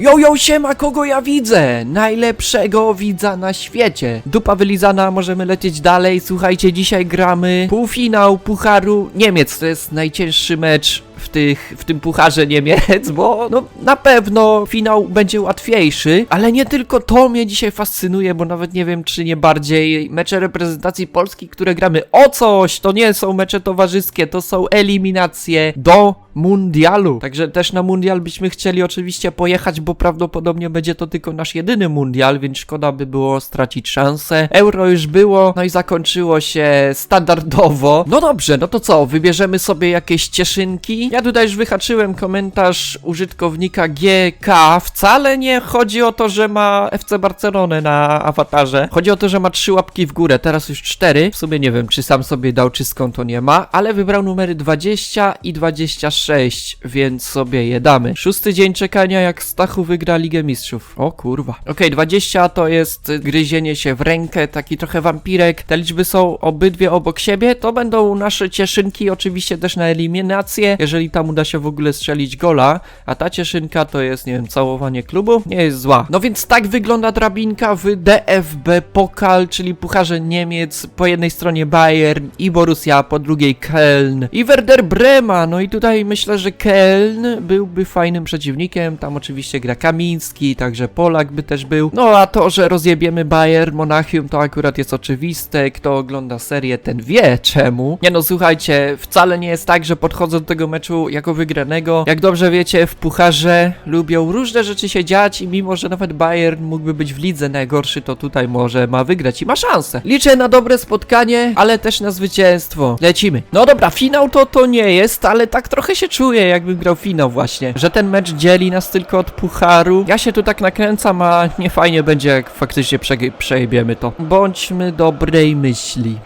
Yo, yo, siema, kogo ja widzę? Najlepszego widza na świecie. Dupa wylizana, możemy lecieć dalej. Słuchajcie, dzisiaj gramy półfinał Pucharu Niemiec. To jest najcięższy mecz w, tych, w tym Pucharze Niemiec, bo no, na pewno finał będzie łatwiejszy, ale nie tylko to mnie dzisiaj fascynuje, bo nawet nie wiem, czy nie bardziej mecze reprezentacji Polski, które gramy o coś, to nie są mecze towarzyskie, to są eliminacje do mundialu. Także też na mundial byśmy chcieli oczywiście pojechać, bo prawdopodobnie będzie to tylko nasz jedyny mundial, więc szkoda by było stracić szansę. Euro już było, no i zakończyło się standardowo. No dobrze, no to co, wybierzemy sobie jakieś cieszynki. Ja tutaj już wyhaczyłem komentarz użytkownika GK. Wcale nie chodzi o to, że ma FC Barcelonę na awatarze. Chodzi o to, że ma trzy łapki w górę, teraz już cztery. W sumie nie wiem, czy sam sobie dał, czy skąd to nie ma, ale wybrał numery 20 i 26, więc sobie je damy. Szósty dzień czekania, jak Stachu wygra Ligę Mistrzów. O kurwa. Okej, 20 to jest gryzienie się w rękę, taki trochę wampirek. Te liczby są obydwie obok siebie. To będą nasze cieszynki, oczywiście też na eliminację, jeżeli tam uda się w ogóle strzelić gola. A ta cieszynka to jest, nie wiem, całowanie klubu. Nie jest zła. No więc tak wygląda drabinka w DFB Pokal, czyli Pucharze Niemiec. Po jednej stronie Bayern i Borussia, po drugiej Köln i Werder Brema. No i tutaj myślę, że Köln byłby fajnym przeciwnikiem. Tam oczywiście gra Kamiński, także Polak by też był. No a to, że rozjebiemy Bayern Monachium, to akurat jest oczywiste. Kto ogląda serię, ten wie czemu. Nie no, słuchajcie, wcale nie jest tak, że podchodzę do tego meczu jako wygranego. Jak dobrze wiecie, w Pucharze lubią różne rzeczy się dziać i mimo, że nawet Bayern mógłby być w lidze najgorszy, to tutaj może ma wygrać i ma szansę. Liczę na dobre spotkanie, ale też na zwycięstwo. Lecimy. No dobra, finał to to nie jest, ale tak trochę czuję, jakbym grał finał właśnie. Że ten mecz dzieli nas tylko od Pucharu. Ja się tu tak nakręcam, a nie fajnie będzie, jak faktycznie przejebiemy to. Bądźmy dobrej myśli.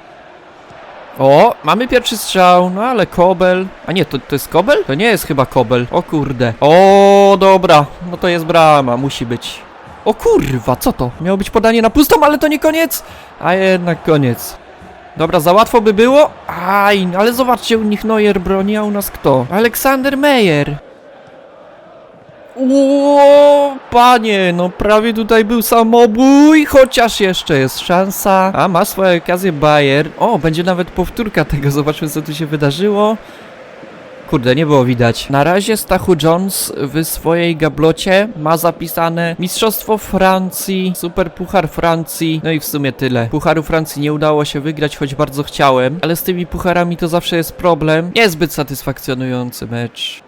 O, mamy pierwszy strzał, no ale Kobel. A nie, to, to jest Kobel? To nie jest chyba Kobel. O kurde. O, dobra. No to jest brama, musi być. O kurwa, co to? Miało być podanie na pustą, ale to nie koniec. A jednak koniec. Dobra, za łatwo by było. Aj, ale zobaczcie, u nich Neuer broni, a u nas kto? Aleksander Meyer. Ło, panie, no prawie tutaj był samobój, chociaż jeszcze jest szansa. A ma swoje okazję Bayer. O, będzie nawet powtórka tego, zobaczmy co tu się wydarzyło. Kurde, nie było widać. Na razie Stachu Jones w swojej gablocie ma zapisane Mistrzostwo Francji, Super Puchar Francji, no i w sumie tyle. Pucharu Francji nie udało się wygrać, choć bardzo chciałem, ale z tymi pucharami to zawsze jest problem. Niezbyt satysfakcjonujący mecz.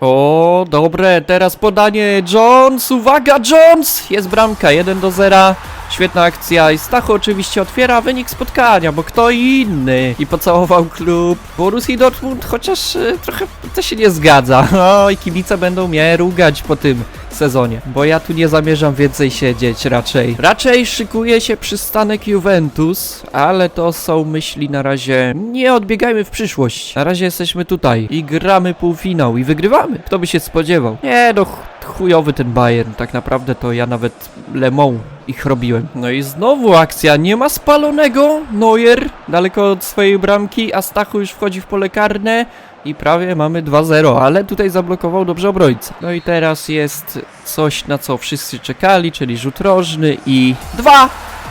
O, dobre, teraz podanie Jones, uwaga Jones! Jest bramka, 1 do 0. Świetna akcja i Stachu oczywiście otwiera wynik spotkania, bo kto inny? I pocałował klub Borussii Dortmund, chociaż e, trochę to się nie zgadza. O, i kibice będą mnie rugać po tym sezonie, bo ja tu nie zamierzam więcej siedzieć raczej. Raczej szykuje się przystanek Juventus, ale to są myśli na razie. Nie odbiegajmy w przyszłość. Na razie jesteśmy tutaj i gramy półfinał i wygrywamy. Kto by się spodziewał? Nie, no chujowy ten Bayern. Tak naprawdę to ja nawet Lemą ich robiłem. No i znowu akcja, nie ma spalonego. Neuer daleko od swojej bramki, a Stachu już wchodzi w pole karne. I prawie mamy 2-0, ale tutaj zablokował dobrze obrońca. No i teraz jest coś, na co wszyscy czekali, czyli rzut rożny i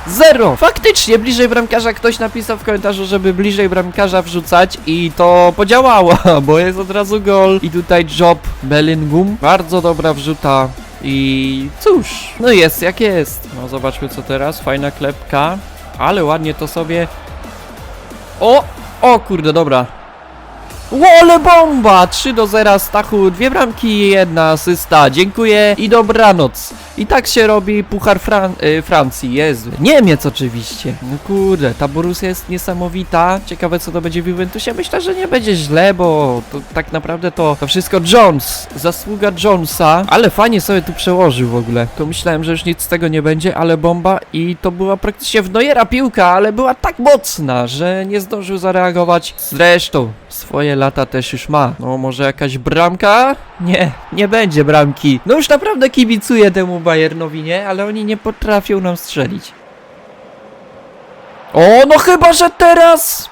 2-0! Faktycznie, bliżej bramkarza ktoś napisał w komentarzu, żeby bliżej bramkarza wrzucać i to podziałało, bo jest od razu gol. I tutaj job Bellingham, bardzo dobra wrzuta. I cóż, no jest jak jest. No zobaczmy co teraz, fajna klepka, ale ładnie to sobie... O! O kurde, dobra, Łole bomba! 3 do 0 Stachu, dwie bramki i jedna asysta. Dziękuję i dobranoc. I tak się robi Puchar Fran y, Francji, Jezu. Niemiec oczywiście. No kurde, ta Borussia jest niesamowita. Ciekawe co to będzie w Juventusie. Myślę, że nie będzie źle, bo to, tak naprawdę to, to wszystko Jones. Zasługa Jonesa. Ale fajnie sobie tu przełożył w ogóle. To myślałem, że już nic z tego nie będzie, ale bomba i to była praktycznie w Neuera piłka, ale była tak mocna, że nie zdążył zareagować. Zresztą, swoje lata też już ma. No może jakaś bramka? Nie, nie będzie bramki. No już naprawdę kibicuję temu Bayernowi, nie? Ale oni nie potrafią nam strzelić. O, no chyba, że teraz...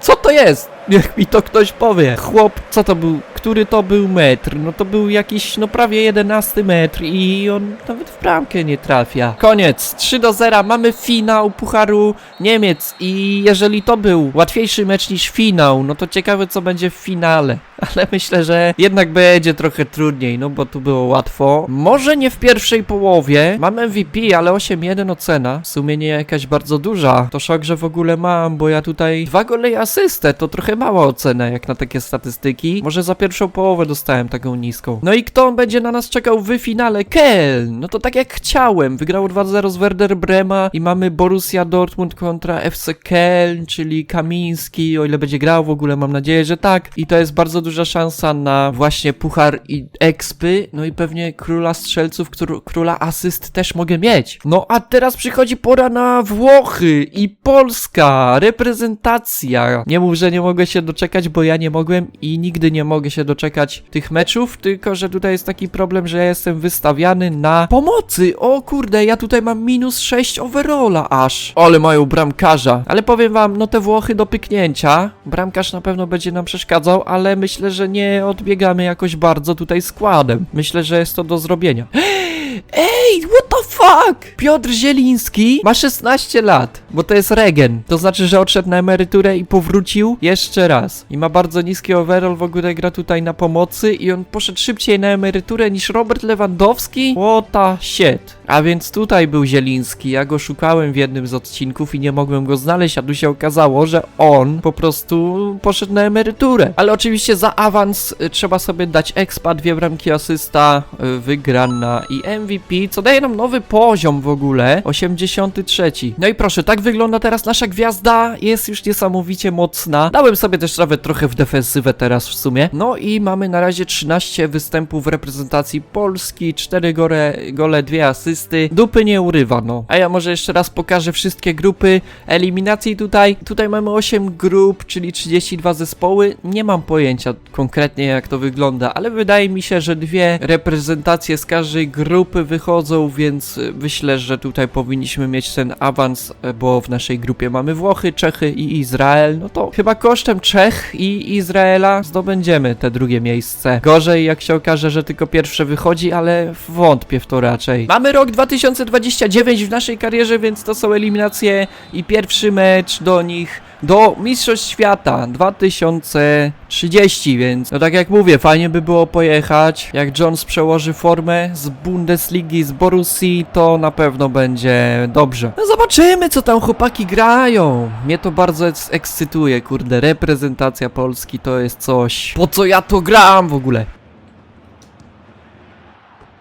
Co to jest? Niech mi to ktoś powie. Chłop, co to był? Który to był metr? No to był jakiś, no prawie 11 metr i on nawet w bramkę nie trafia. Koniec, 3 do 0, mamy finał Pucharu Niemiec i jeżeli to był łatwiejszy mecz niż finał, no to ciekawe co będzie w finale. Ale myślę, że jednak będzie trochę trudniej, no bo tu było łatwo. Może nie w pierwszej połowie. Mam MVP, ale 8-1 ocena. W sumie nie jakaś bardzo duża. To szok, że w ogóle mam, bo ja tutaj dwa gole i asystę. To trochę mała ocena, jak na takie statystyki. Może za pierwszą połowę dostałem taką niską. No i kto będzie na nas czekał w finale? Kel! No to tak jak chciałem. Wygrał 2-0 z Werder Brema i mamy Borussia Dortmund kontra FC Keln, czyli Kamiński, o ile będzie grał w ogóle, mam nadzieję, że tak. I to jest bardzo duża szansa na właśnie puchar i expy, no i pewnie króla strzelców, któr- króla asyst też mogę mieć. No a teraz przychodzi pora na Włochy i Polska, reprezentacja. Nie mów, że nie mogę się doczekać, bo ja nie mogłem i nigdy nie mogę się doczekać tych meczów, tylko że tutaj jest taki problem, że ja jestem wystawiany na pomocy. O kurde, ja tutaj mam minus 6 overalla aż. Ale mają bramkarza. Ale powiem wam, no te Włochy do pyknięcia. Bramkarz na pewno będzie nam przeszkadzał, ale myślę, że nie odbiegamy jakoś bardzo tutaj składem. Myślę, że jest to do zrobienia. Ej, what the fuck? Piotr Zieliński ma 16 lat, bo to jest regen. To znaczy, że odszedł na emeryturę i powrócił jeszcze raz. I ma bardzo niski overall, w ogóle gra tutaj na pomocy i on poszedł szybciej na emeryturę niż Robert Lewandowski? What the shit. A więc tutaj był Zieliński, ja go szukałem w jednym z odcinków i nie mogłem go znaleźć, a tu się okazało, że on po prostu poszedł na emeryturę. Ale oczywiście za awans y, trzeba sobie dać expa, dwie bramki asysta, y, wygrana i MVP, co daje nam nowy poziom w ogóle, 83. No i proszę, tak wygląda teraz nasza gwiazda, jest już niesamowicie mocna. Dałem sobie też nawet trochę w defensywę teraz w sumie. No i mamy na razie 13 występów w reprezentacji Polski, 4 gole, gole 2 asysty. Dupy nie urywa, no. A ja może jeszcze raz pokażę wszystkie grupy eliminacji tutaj. Tutaj mamy 8 grup, czyli 32 zespoły. Nie mam pojęcia konkretnie jak to wygląda, ale wydaje mi się, że dwie reprezentacje z każdej grupy wychodzą, więc y, myślę, że tutaj powinniśmy mieć ten awans, e, bo w naszej grupie mamy Włochy, Czechy i Izrael. No to chyba kosztem Czech i Izraela zdobędziemy te drugie miejsce. Gorzej jak się okaże, że tylko pierwsze wychodzi, ale wątpię w to raczej. Mamy rok 2029 w naszej karierze, więc to są eliminacje i pierwszy mecz do nich do Mistrzostw Świata 2030, więc no tak jak mówię, fajnie by było pojechać. Jak Jones przełoży formę z Bundesligi, z Borussii, to na pewno będzie dobrze. No zobaczymy, co tam chłopaki grają. Mnie to bardzo eks- ekscytuje, kurde, reprezentacja Polski to jest coś. Po co ja to gram w ogóle?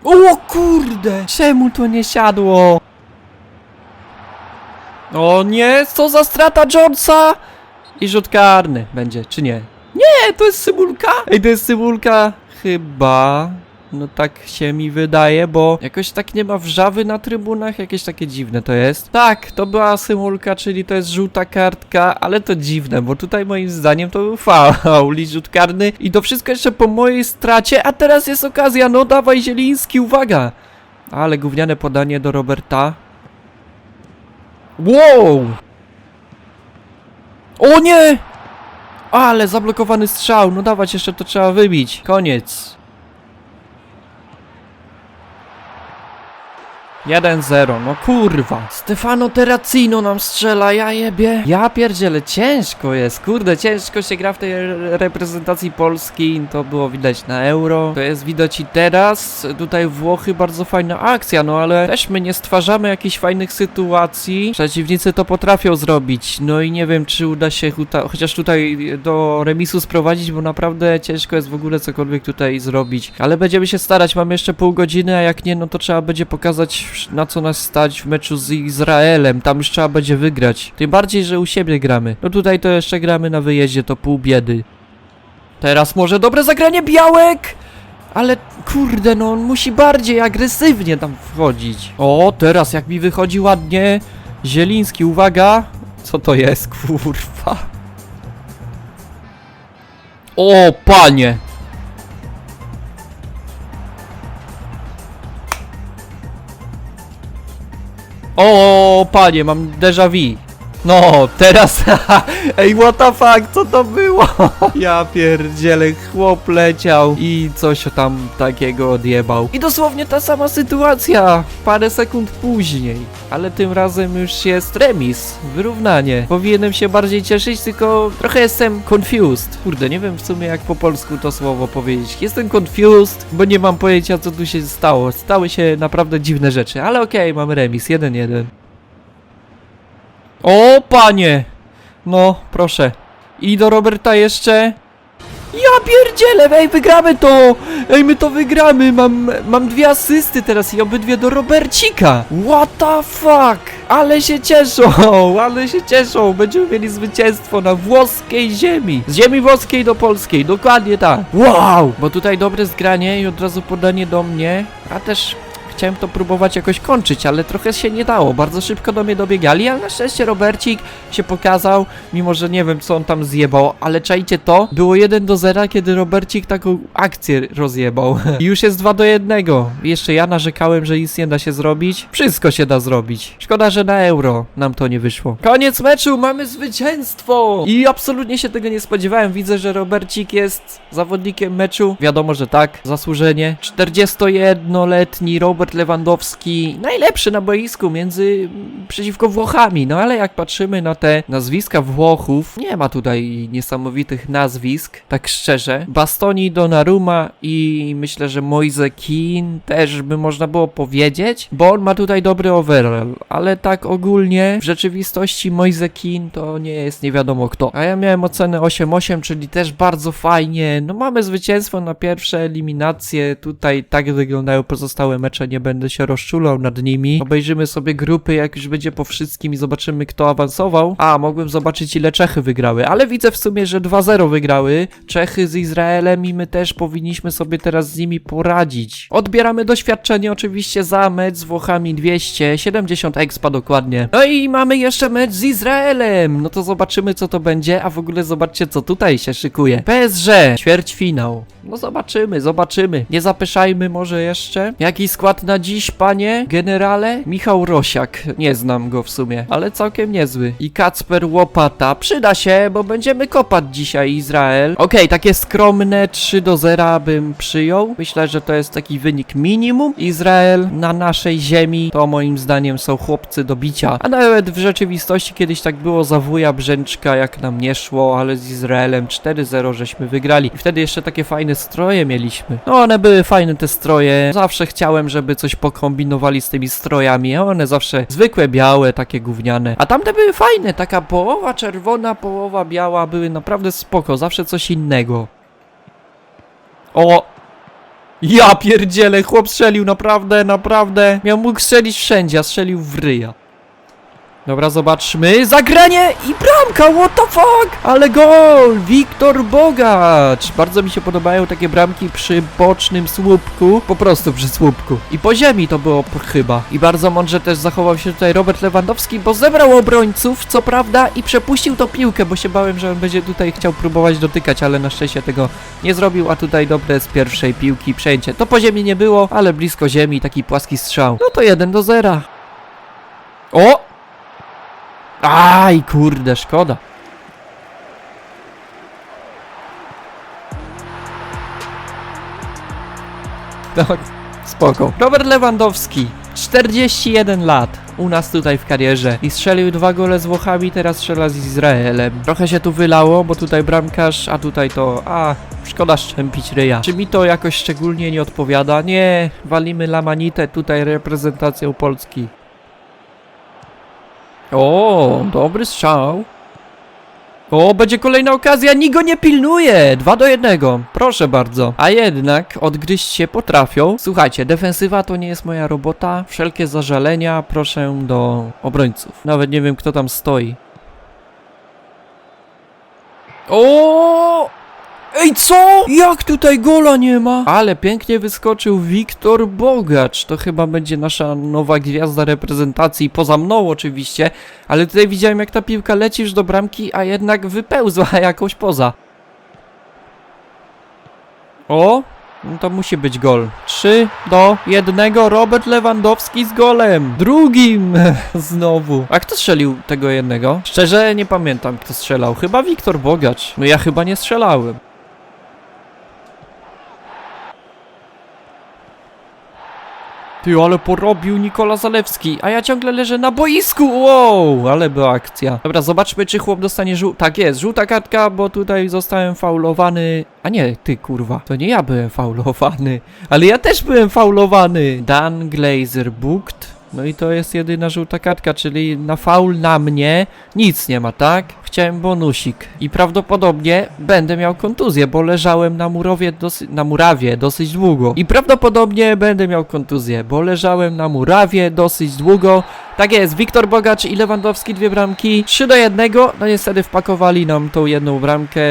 O kurde! Czemu to nie siadło? O nie, co za strata Jonesa! I rzut karny będzie, czy nie? Nie, to jest Cybulka! Ej, to jest Cybulka chyba... No tak się mi wydaje, bo jakoś tak nie ma wrzawy na trybunach, jakieś takie dziwne to jest. Tak, to była symulka, czyli to jest żółta kartka, ale to dziwne, bo tutaj moim zdaniem to był faul i rzut karny i to wszystko jeszcze po mojej stracie, a teraz jest okazja, no dawaj Zieliński, uwaga! Ale gówniane podanie do Roberta. Wow! O nie! Ale zablokowany strzał, no dawać jeszcze to trzeba wybić. Koniec. 1-0, no kurwa. Stefano Terracino nam strzela, ja jebie. Ja pierdzielę, ciężko jest, kurde, ciężko się gra w tej re- reprezentacji Polski, to było widać na Euro. To jest widać i teraz. Tutaj Włochy, bardzo fajna akcja, no ale też my nie stwarzamy jakichś fajnych sytuacji. Przeciwnicy to potrafią zrobić, no i nie wiem, czy uda się chociaż tutaj do remisu sprowadzić, bo naprawdę ciężko jest w ogóle cokolwiek tutaj zrobić. Ale będziemy się starać, mamy jeszcze pół godziny, a jak nie, no to trzeba będzie pokazać na co nas stać w meczu z Izraelem. Tam już trzeba będzie wygrać. Tym bardziej, że u siebie gramy. No tutaj to jeszcze gramy na wyjeździe, to pół biedy. Teraz może dobre zagranie Białek! Ale kurde, no on musi bardziej agresywnie tam wchodzić. O, teraz jak mi wychodzi ładnie. Zieliński, uwaga. Co to jest, kurwa? O, panie! O, panie, mam déjà vu. No, teraz, ej, what the fuck, co to było? Ja pierdzielę, chłop leciał i coś tam takiego odjebał. I dosłownie ta sama sytuacja, parę sekund później. Ale tym razem już jest remis, wyrównanie. Powinienem się bardziej cieszyć, tylko trochę jestem confused. Kurde, nie wiem w sumie jak po polsku to słowo powiedzieć. Jestem confused, bo nie mam pojęcia co tu się stało. Stały się naprawdę dziwne rzeczy, ale okej, mamy remis, 1-1. O, panie! No, proszę. I do Roberta jeszcze. Ja pierdzielę, ej, wygramy to! Ej, my to wygramy! Mam, mam dwie asysty teraz i obydwie do Robercika! What the fuck? Ale się cieszą, ale się cieszą! Będziemy mieli zwycięstwo na włoskiej ziemi! Z ziemi włoskiej do polskiej, dokładnie tak! Wow! Bo tutaj dobre zgranie i od razu podanie do mnie, a też Chciałem to próbować jakoś kończyć, ale trochę się nie dało. Bardzo szybko do mnie dobiegali, ale na szczęście Robercik się pokazał, mimo że nie wiem co on tam zjebał, ale czajcie to, było 1 do 0, kiedy Robercik taką akcję rozjebał. I już jest 2 do 1. Jeszcze ja narzekałem, że nic nie da się zrobić. Wszystko się da zrobić. Szkoda, że na euro nam to nie wyszło. Koniec meczu, mamy zwycięstwo! I absolutnie się tego nie spodziewałem. Widzę, że Robercik jest zawodnikiem meczu. Wiadomo, że tak, zasłużenie. 41-letni Robert Lewandowski, najlepszy na boisku między przeciwko Włochami. No ale jak patrzymy na te nazwiska Włochów, nie ma tutaj niesamowitych nazwisk, tak szczerze. Bastoni, Donnarumma i myślę, że Moise też by można było powiedzieć, bo on ma tutaj dobry overall, ale tak ogólnie w rzeczywistości Moise to nie jest nie wiadomo kto. A ja miałem ocenę 8-8, czyli też bardzo fajnie. No mamy zwycięstwo na pierwsze eliminacje. Tutaj tak wyglądają pozostałe mecze, nie będę się rozczulał nad nimi. Obejrzymy sobie grupy, jak już będzie po wszystkim i zobaczymy kto awansował. A, mogłem zobaczyć ile Czechy wygrały, ale widzę w sumie, że 2-0 wygrały. Czechy z Izraelem i my też powinniśmy sobie teraz z nimi poradzić. Odbieramy doświadczenie oczywiście za mecz z Włochami 200, 70 expa dokładnie. No i mamy jeszcze mecz z Izraelem. No to zobaczymy co to będzie, a w ogóle zobaczcie co tutaj się szykuje. PSG, ćwierćfinał. No zobaczymy, zobaczymy. Nie zapyszajmy może jeszcze. Jaki skład na dziś, panie generale? Michał Rosiak. Nie znam go w sumie, ale całkiem niezły. I Kacper Łopata. Przyda się, bo będziemy kopać dzisiaj Izrael. Okej, takie skromne 3 do 0 bym przyjął. Myślę, że to jest taki wynik minimum. Izrael na naszej ziemi to moim zdaniem są chłopcy do bicia. A nawet w rzeczywistości kiedyś tak było za wuja Brzęczka, jak nam nie szło, ale z Izraelem 4-0 żeśmy wygrali. I wtedy jeszcze takie fajne stroje mieliśmy. No one były fajne te stroje. Zawsze chciałem, żeby coś pokombinowali z tymi strojami. a One zawsze zwykłe białe, takie gówniane. A tamte były fajne, taka połowa czerwona, połowa biała, były naprawdę spoko. Zawsze coś innego. O! Ja pierdzielę, chłop strzelił, naprawdę, naprawdę. Miał mógł strzelić wszędzie, a strzelił w ryja. Dobra, zobaczmy. Zagranie i bramka, what the fuck? Ale gol! Wiktor Bogacz! Bardzo mi się podobają takie bramki przy bocznym słupku. Po prostu przy słupku. I po ziemi to było chyba. I bardzo mądrze też zachował się tutaj Robert Lewandowski, bo zebrał obrońców, co prawda, i przepuścił tą piłkę, bo się bałem, że on będzie tutaj chciał próbować dotykać, ale na szczęście tego nie zrobił, a tutaj dobre z pierwszej piłki przejęcie. To po ziemi nie było, ale blisko ziemi, taki płaski strzał. No to 1 do 0. O! Aj, kurde, szkoda. Tak, spoko. Robert Lewandowski, 41 lat, u nas tutaj w karierze i strzelił dwa gole z Włochami, teraz strzela z Izraelem. Trochę się tu wylało, bo tutaj bramkarz, a tutaj to, a, szkoda szczępić ryja. Czy mi to jakoś szczególnie nie odpowiada? Nie, walimy Lamanitę tutaj reprezentacją Polski. O, dobry strzał. O, będzie kolejna okazja, nikt go nie pilnuje! 2 do 1, proszę bardzo. A jednak odgryźć się potrafią. Słuchajcie, defensywa to nie jest moja robota. Wszelkie zażalenia proszę do obrońców. Nawet nie wiem, kto tam stoi. O! Ej, co? Jak tutaj gola nie ma? Ale pięknie wyskoczył Wiktor Bogacz. To chyba będzie nasza nowa gwiazda reprezentacji, poza mną oczywiście. Ale tutaj widziałem, jak ta piłka leci już do bramki, a jednak wypełzła jakoś poza. O! No to musi być gol. 3 do 1. Robert Lewandowski z golem. Drugim znowu. A kto strzelił tego jednego? Szczerze nie pamiętam kto strzelał. Chyba Wiktor Bogacz. No ja chyba nie strzelałem. Ty, ale porobił Nikola Zalewski, a ja ciągle leżę na boisku, wow, ale była akcja. Dobra, zobaczmy, czy chłop dostanie żół... Tak jest, żółta kartka, bo tutaj zostałem faulowany... A nie, ty kurwa, to nie ja byłem faulowany, ale ja też byłem faulowany. Dan Glazer booked. No i to jest jedyna żółta kartka, czyli na faul na mnie nic nie ma, tak? Chciałem bonusik i prawdopodobnie będę miał kontuzję, bo leżałem na murowie dosy- na murawie dosyć długo. I prawdopodobnie będę miał kontuzję, bo leżałem na murawie dosyć długo. Tak jest, Wiktor Bogacz i Lewandowski dwie bramki, 3 do 1. No niestety wpakowali nam tą jedną bramkę.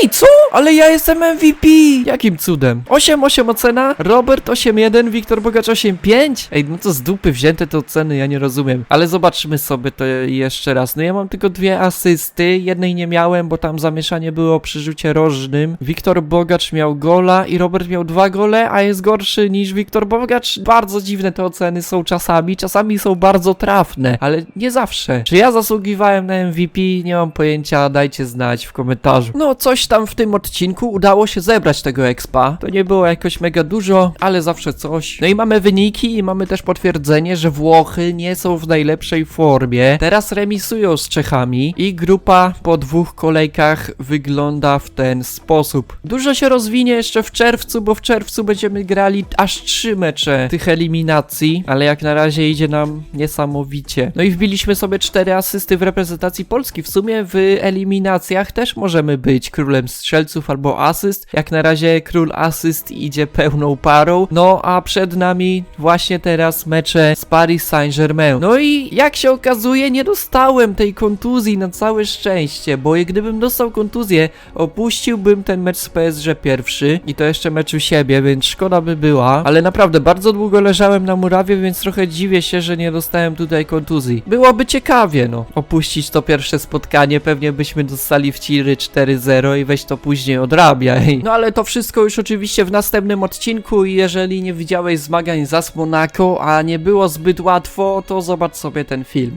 Ej, co? Ale ja jestem MVP! Jakim cudem? 8-8 ocena, Robert 8-1, Wiktor Bogacz 8-5? Ej, no to z dupy wzięte te oceny, ja nie rozumiem. Ale zobaczmy sobie to jeszcze raz. No ja mam tylko dwie asysty, jednej nie miałem, bo tam zamieszanie było przy rzucie rożnym. Wiktor Bogacz miał gola i Robert miał dwa gole, a jest gorszy niż Wiktor Bogacz. Bardzo dziwne te oceny są czasami, czasami są bardzo trafne, ale nie zawsze. Czy ja zasługiwałem na MVP? Nie mam pojęcia, dajcie znać w komentarzu. No, coś tam w tym odcinku udało się zebrać tego expa. To nie było jakoś mega dużo, ale zawsze coś. No i mamy wyniki i mamy też potwierdzenie, że Włochy nie są w najlepszej formie. Teraz remisują z Czechami i grupa po dwóch kolejkach wygląda w ten sposób. Dużo się rozwinie jeszcze w czerwcu, bo w czerwcu będziemy grali aż trzy mecze tych eliminacji, ale jak na razie idzie nam niesamowicie. No i wbiliśmy sobie cztery asysty w reprezentacji Polski. W sumie w eliminacjach też możemy być królem strzelców albo asyst. Jak na razie król asyst idzie pełną parą. No a przed nami właśnie teraz mecze z Paris Saint-Germain. No i jak się okazuje, nie dostałem tej kontuzji na całe szczęście, bo gdybym dostał kontuzję, opuściłbym ten mecz z PSG pierwszy i to jeszcze mecz u siebie, więc szkoda by była. Ale naprawdę bardzo długo leżałem na murawie, więc trochę dziwię się, że nie dostałem tutaj kontuzji. Byłoby ciekawie, no, opuścić to pierwsze spotkanie, pewnie byśmy dostali w tiry 4-0 i weź to później odrabiaj. No ale to wszystko już oczywiście w następnym odcinku i jeżeli nie widziałeś zmagań za Monaco, a nie było zbyt łatwo, to zobacz sobie ten film.